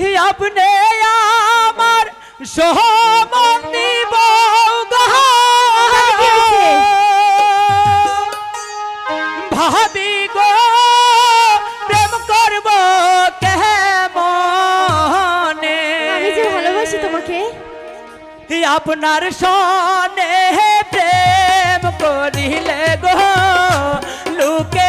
আপনি আমার সহমতি বৌগা ভাবি গো প্রেম করব কেমনে? আমি যে ভালোবাসি তোমাকে। আপনার সনে প্রেম করিলে গো লোকে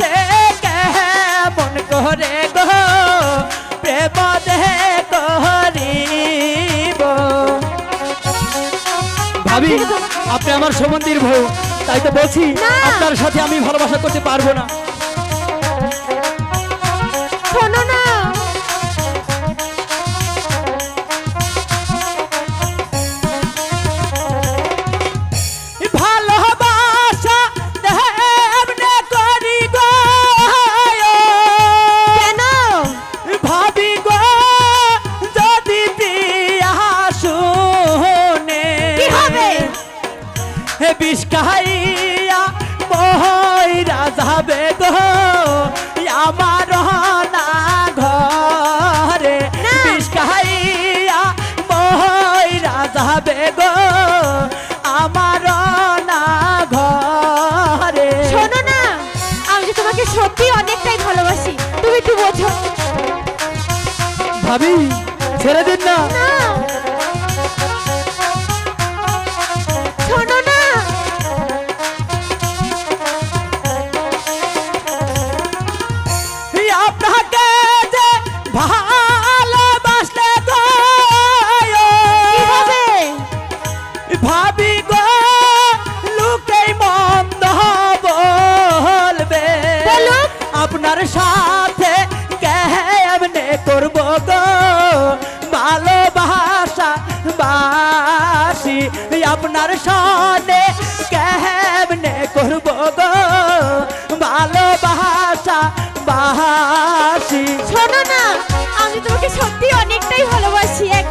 আপনি আমার সম্বন্ধীর বউ তাই তো বলছি আপনার সাথে আমি ভালোবাসা করতে পারব না। হে বিষকাইয়া ময়রা যাবে গো আমার না ঘরে। না। বিষকাইয়া ময়রা যাবে গো আমার না ঘরে। শোনো না আমি তোমাকে সত্যি অনেকটাই ভালোবাসি। তুমি একটু বোঝো। ভাবি ছেড়ে দিন না। আপনার সাথে কেমনে করব গো? ভালোবাসা বাসি, আপনার সাথে কেমনে করব গো? ভালোবাসা বাসি। শোনো না, আমি তোমাকে সত্যি অনেকটাই ভালোবাসি একবার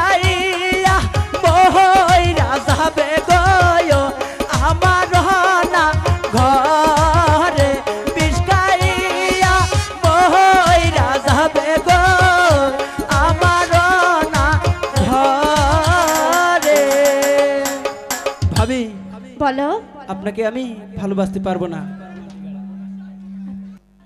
বলো। আপনাকে আমি ভালোবাসতে পারব না।